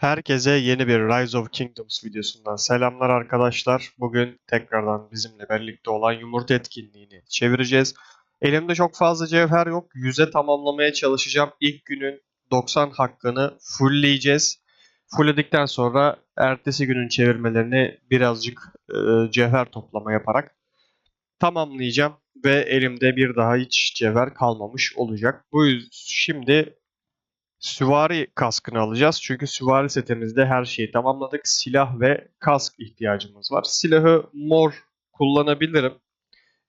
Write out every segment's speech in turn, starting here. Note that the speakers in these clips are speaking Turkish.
Herkese yeni bir Rise of Kingdoms videosundan selamlar arkadaşlar. Bugün tekrardan bizimle birlikte olan yumurta etkinliğini çevireceğiz. Elimde çok fazla cevher yok. 100'e tamamlamaya çalışacağım. İlk günün 90 hakkını fullleyeceğiz. Fullledikten sonra ertesi günün çevirmelerini birazcık e, cevher toplama yaparak tamamlayacağım. Ve elimde bir daha hiç cevher kalmamış olacak. Bu yüzden şimdi Süvari kaskını alacağız. Çünkü süvari setimizde her şeyi tamamladık. Silah ve kask ihtiyacımız var. Silahı mor kullanabilirim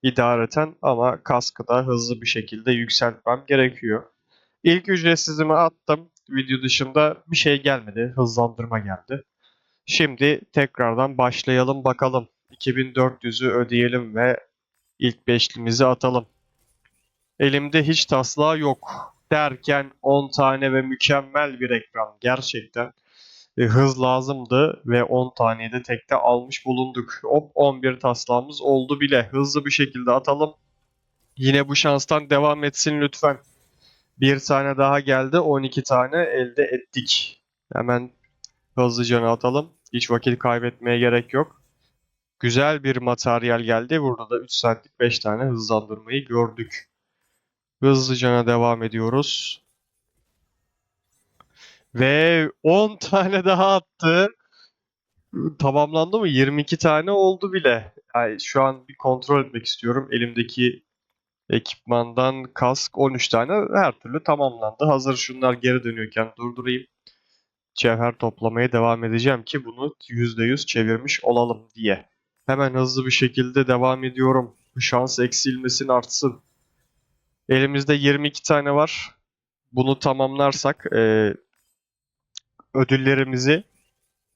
idareten ama kaskı da hızlı bir şekilde yükseltmem gerekiyor. İlk ücretsizimi attım. Video dışında bir şey gelmedi. Hızlandırma geldi. Şimdi tekrardan başlayalım bakalım. 2400'ü ödeyelim ve ilk beşlimizi atalım. Elimde hiç taslağı yok derken 10 tane ve mükemmel bir ekran. Gerçekten e, hız lazımdı ve 10 taneyi de tekte almış bulunduk. Hop 11 taslağımız oldu bile. Hızlı bir şekilde atalım. Yine bu şanstan devam etsin lütfen. Bir tane daha geldi. 12 tane elde ettik. Hemen hızlıca atalım. Hiç vakit kaybetmeye gerek yok. Güzel bir materyal geldi. Burada da 3 saatlik 5 tane hızlandırmayı gördük. Hızlıca devam ediyoruz. Ve 10 tane daha attı. Tamamlandı mı? 22 tane oldu bile. Yani şu an bir kontrol etmek istiyorum. Elimdeki ekipmandan kask 13 tane her türlü tamamlandı. Hazır şunlar geri dönüyorken durdurayım. Cevher toplamaya devam edeceğim ki bunu %100 çevirmiş olalım diye. Hemen hızlı bir şekilde devam ediyorum. Şans eksilmesin artsın. Elimizde 22 tane var. Bunu tamamlarsak e, ödüllerimizi,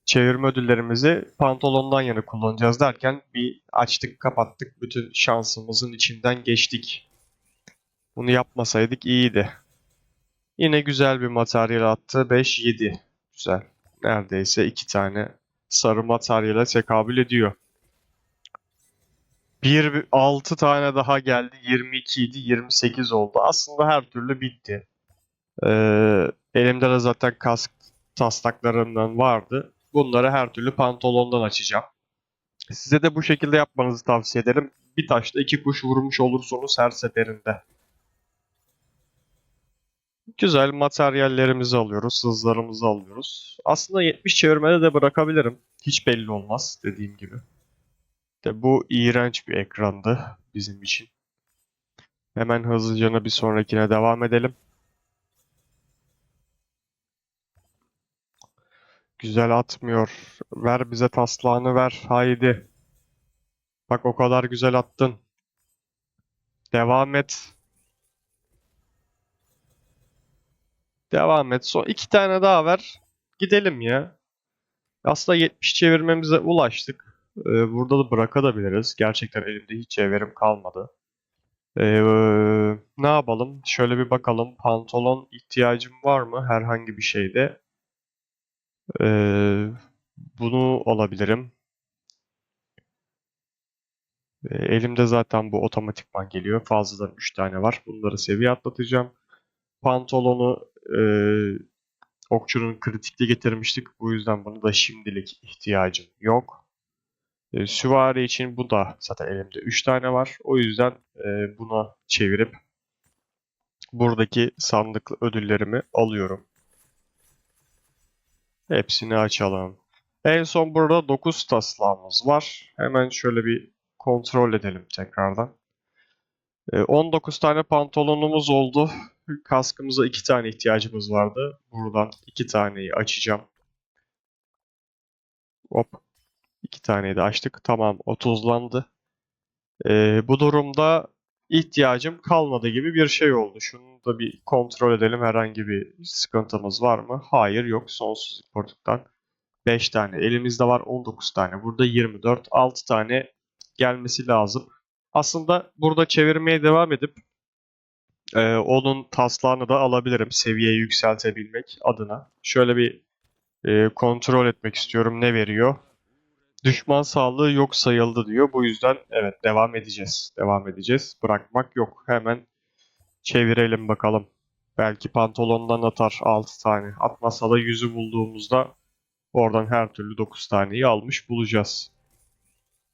çevirme ödüllerimizi pantolondan yana kullanacağız derken bir açtık kapattık. Bütün şansımızın içinden geçtik. Bunu yapmasaydık iyiydi. Yine güzel bir materyal attı. 5-7. Güzel. Neredeyse iki tane sarı materyale tekabül ediyor. Bir 6 tane daha geldi. 22 idi. 28 oldu. Aslında her türlü bitti. Ee, elimde de zaten kask taslaklarından vardı. Bunları her türlü pantolondan açacağım. Size de bu şekilde yapmanızı tavsiye ederim. Bir taşla iki kuş vurmuş olursunuz her seferinde. Güzel materyallerimizi alıyoruz, hızlarımızı alıyoruz. Aslında 70 çevirmede de bırakabilirim. Hiç belli olmaz dediğim gibi. De bu iğrenç bir ekrandı bizim için. Hemen hızlıca bir sonrakine devam edelim. Güzel atmıyor. Ver bize taslağını ver. Haydi. Bak o kadar güzel attın. Devam et. Devam et. Son iki tane daha ver. Gidelim ya. Aslında 70 çevirmemize ulaştık. Ee, burada da bırakabiliriz. Gerçekten elimde hiç çevirim kalmadı. Ee, ne yapalım? Şöyle bir bakalım. Pantolon ihtiyacım var mı herhangi bir şeyde? Ee, bunu alabilirim. Ee, elimde zaten bu otomatikman geliyor. Fazladan 3 tane var. Bunları seviye atlatacağım. Pantolonu e, okçunun kritikli getirmiştik. Bu yüzden bunu da şimdilik ihtiyacım yok. E, süvari için bu da zaten elimde 3 tane var. O yüzden e, buna çevirip buradaki sandıklı ödüllerimi alıyorum. Hepsini açalım. En son burada 9 taslağımız var. Hemen şöyle bir kontrol edelim tekrardan. E, 19 tane pantolonumuz oldu. Kaskımıza 2 tane ihtiyacımız vardı. Buradan 2 taneyi açacağım. Hop. 2 taneyi de açtık. Tamam 30'landı. E, bu durumda ihtiyacım kalmadı gibi bir şey oldu. Şunu da bir kontrol edelim. Herhangi bir sıkıntımız var mı? Hayır yok. Sonsuz importuktan 5 tane. Elimizde var 19 tane. Burada 24. 6 tane gelmesi lazım. Aslında burada çevirmeye devam edip e, onun taslağını da alabilirim. Seviyeyi yükseltebilmek adına. Şöyle bir e, kontrol etmek istiyorum. Ne veriyor? Düşman sağlığı yok sayıldı diyor. Bu yüzden evet devam edeceğiz. Devam edeceğiz. Bırakmak yok. Hemen çevirelim bakalım. Belki pantolondan atar 6 tane. Atmasa da yüzü bulduğumuzda Oradan her türlü 9 taneyi almış bulacağız.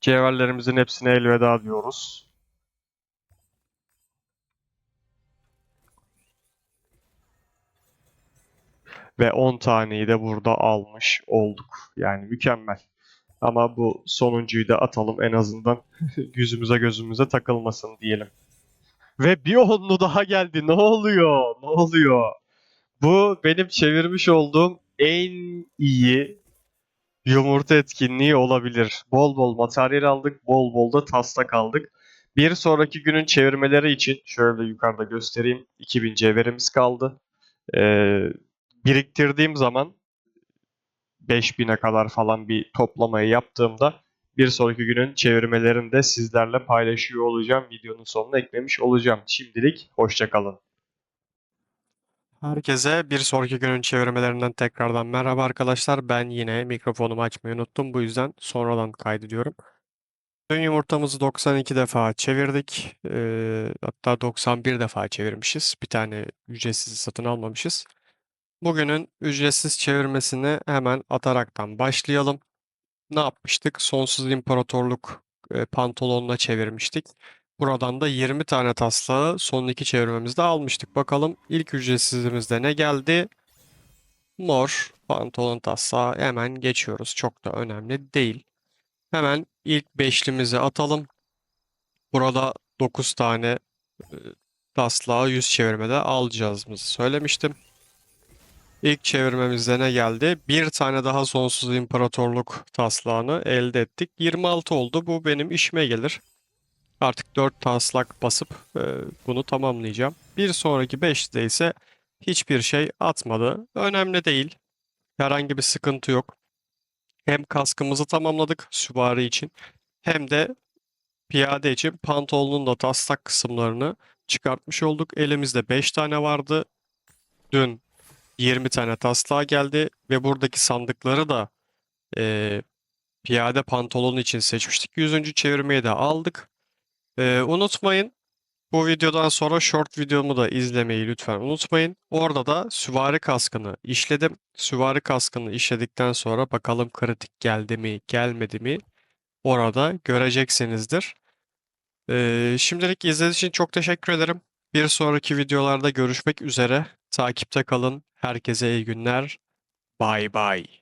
Cevherlerimizin hepsine elveda diyoruz. Ve 10 taneyi de burada almış olduk. Yani mükemmel. Ama bu sonuncuyu da atalım en azından yüzümüze gözümüze takılmasın diyelim. Ve bir onlu daha geldi. Ne oluyor? Ne oluyor? Bu benim çevirmiş olduğum en iyi yumurta etkinliği olabilir. Bol bol materyal aldık, bol bol da taslak aldık. Bir sonraki günün çevirmeleri için şöyle yukarıda göstereyim. 2000 cevherimiz kaldı. Ee, biriktirdiğim zaman 5000'e kadar falan bir toplamayı yaptığımda bir sonraki günün çevirmelerini de sizlerle paylaşıyor olacağım. Videonun sonuna eklemiş olacağım. Şimdilik hoşçakalın. Herkese bir sonraki günün çevirmelerinden tekrardan merhaba arkadaşlar. Ben yine mikrofonumu açmayı unuttum. Bu yüzden sonradan kaydediyorum. Dün yumurtamızı 92 defa çevirdik. Ee, hatta 91 defa çevirmişiz. Bir tane ücretsiz satın almamışız. Bugünün ücretsiz çevirmesini hemen ataraktan başlayalım. Ne yapmıştık? Sonsuz İmparatorluk e, pantolonuna çevirmiştik. Buradan da 20 tane taslağı son iki çevirmemizde almıştık. Bakalım ilk ücretsizimizde ne geldi? Mor pantolon taslağı hemen geçiyoruz. Çok da önemli değil. Hemen ilk beşlimizi atalım. Burada 9 tane e, taslağı 100 çevirmede alacağımızı söylemiştim. İlk çevirmemizde ne geldi? Bir tane daha sonsuz imparatorluk taslağını elde ettik. 26 oldu. Bu benim işime gelir. Artık 4 taslak basıp e, bunu tamamlayacağım. Bir sonraki 5'te ise hiçbir şey atmadı. Önemli değil. Herhangi bir sıkıntı yok. Hem kaskımızı tamamladık süvari için hem de piyade için pantolonun da taslak kısımlarını çıkartmış olduk. Elimizde 5 tane vardı. Dün 20 tane taslağı geldi ve buradaki sandıkları da e, piyade pantolon için seçmiştik. 100. çevirmeyi de aldık. E, unutmayın bu videodan sonra short videomu da izlemeyi lütfen unutmayın. Orada da süvari kaskını işledim. Süvari kaskını işledikten sonra bakalım kritik geldi mi gelmedi mi orada göreceksinizdir. E, şimdilik izlediğiniz için çok teşekkür ederim. Bir sonraki videolarda görüşmek üzere. Takipte kalın. Herkese iyi günler. Bye bye.